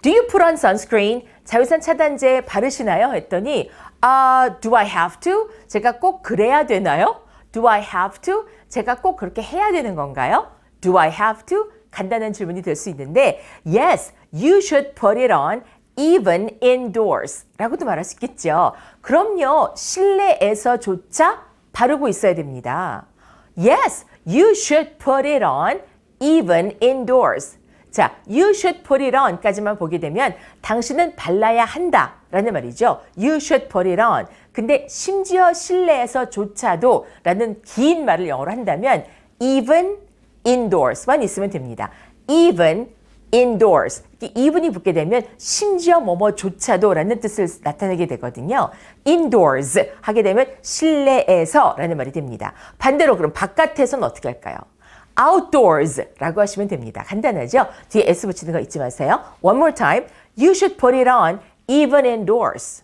Do you put on sunscreen? 자외선 차단제 바르시나요? 했더니 아, do I have to? 제가 꼭 그래야 되나요? Do I have to? 제가 꼭 그렇게 해야 되는 건가요? Do I have to? 간단한 질문이 될 수 있는데 Yes, you should put it on even indoors 라고도 말할 수 있겠죠. 그럼요. 실내에서조차 바르고 있어야 됩니다. Yes, you should put it on even indoors. 자, you should put it on 까지만 보게 되면 당신은 발라야 한다 라는 말이죠. You should put it on. 근데 심지어 실내에서조차도 라는 긴 말을 영어로 한다면 even indoors만 있으면 됩니다. even indoors. even이 붙게 되면 심지어 뭐뭐조차도 라는 뜻을 나타내게 되거든요. indoors 하게 되면 실내에서 라는 말이 됩니다. 반대로 그럼 바깥에서는 어떻게 할까요? Outdoors 라고 하시면 됩니다. 간단하죠? 뒤에 s 붙이는 거 잊지 마세요. One more time. You should put it on even indoors.